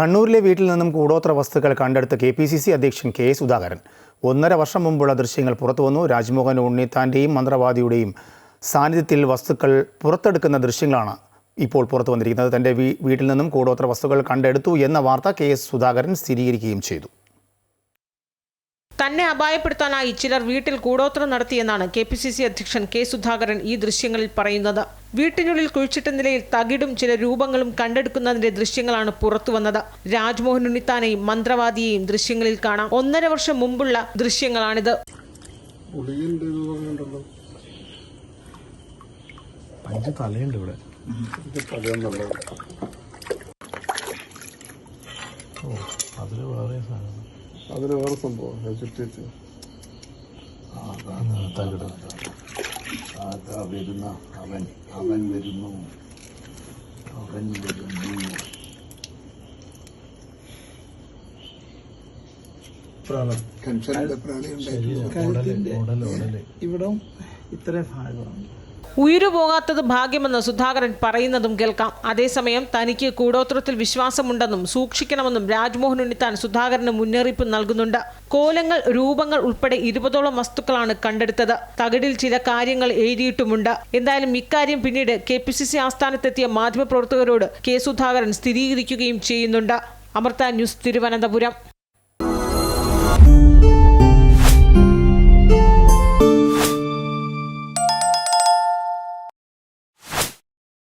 കണ്ണൂരിലെ വീട്ടിൽ നിന്നും കൂടോത്ര വസ്തുക്കൾ കണ്ടെടുത്ത കെ പി സി സി അധ്യക്ഷൻ കെ സുധാകരൻ. ഒന്നര വർഷം മുമ്പുള്ള ദൃശ്യങ്ങൾ പുറത്തുവന്നു രാജ്മോഹൻ ഉണ്ണിത്താന്റെയും മന്ത്രവാദിയുടെയും സാന്നിധ്യത്തിൽ വസ്തുക്കൾ പുറത്തെടുക്കുന്ന ദൃശ്യങ്ങളാണ് ഇപ്പോൾ പുറത്തു വന്നിരിക്കുന്നത്. തന്റെ വീട്ടിൽ നിന്നും കൂടോത്ര വസ്തുക്കൾ കണ്ടെടുത്തു എന്ന വാർത്ത കെ എസ് സുധാകരൻ സ്ഥിരീകരിക്കുകയും ചെയ്തു. തന്നെ അപായപ്പെടുത്താനായി ചിലർ വീട്ടിൽ കൂടോത്രം നടത്തിയെന്നാണ് കെ പി സി സി അധ്യക്ഷൻ കെ സുധാകരൻ ഈ ദൃശ്യങ്ങളിൽ പറയുന്നത്. വീട്ടിനുള്ളിൽ കുഴിച്ചിട്ട നിലയിൽ തകിടും ചില രൂപങ്ങളും കണ്ടെടുക്കുന്നതിന്റെ ദൃശ്യങ്ങളാണ് പുറത്തുവന്നത്. രാജ്മോഹൻ ഉണ്ണിത്താനെയും മന്ത്രവാദിയെയും ദൃശ്യങ്ങളിൽ കാണാം. ഒന്നര വർഷം മുമ്പുള്ള ദൃശ്യങ്ങളാണിത്. തലയുണ്ട് ഇവിടെ. ഓ അതിൽ വേറെ സാധനം. അതിന് വേറെ സംഭവം ഞാൻ ചുറ്റി വെച്ചു അതാണ് തകിട്. അതാ വരുന്ന? അവൻ അവൻ വരുന്നു. അവൻ വരുന്നു. ഇവിടം ഇത്രയും ഭാഗമാണ്. ഉയരുപോകാത്തത് ഭാഗ്യമെന്ന് സുധാകരൻ പറയുന്നതും കേൾക്കാം. അതേസമയം തനിക്ക് കൂടോത്രത്തിൽ വിശ്വാസമുണ്ടെന്നും സൂക്ഷിക്കണമെന്നും രാജ്മോഹൻ ഉണ്ണിത്താൻ സുധാകരന് മുന്നറിയിപ്പ് നൽകുന്നുണ്ട്. കോലങ്ങൾ രൂപങ്ങൾ ഉൾപ്പെടെ ഇരുപതോളം വസ്തുക്കളാണ് കണ്ടെടുത്തത്. തകിടിൽ ചില കാര്യങ്ങൾ എഴുതിയിട്ടുമുണ്ട്. എന്തായാലും ഇക്കാര്യം പിന്നീട് കെ പി സി സി ആസ്ഥാനത്തെത്തിയ മാധ്യമപ്രവർത്തകരോട് കെ സുധാകരൻ സ്ഥിരീകരിക്കുകയും ചെയ്യുന്നുണ്ട്. അമൃത ന്യൂസ് തിരുവനന്തപുരം.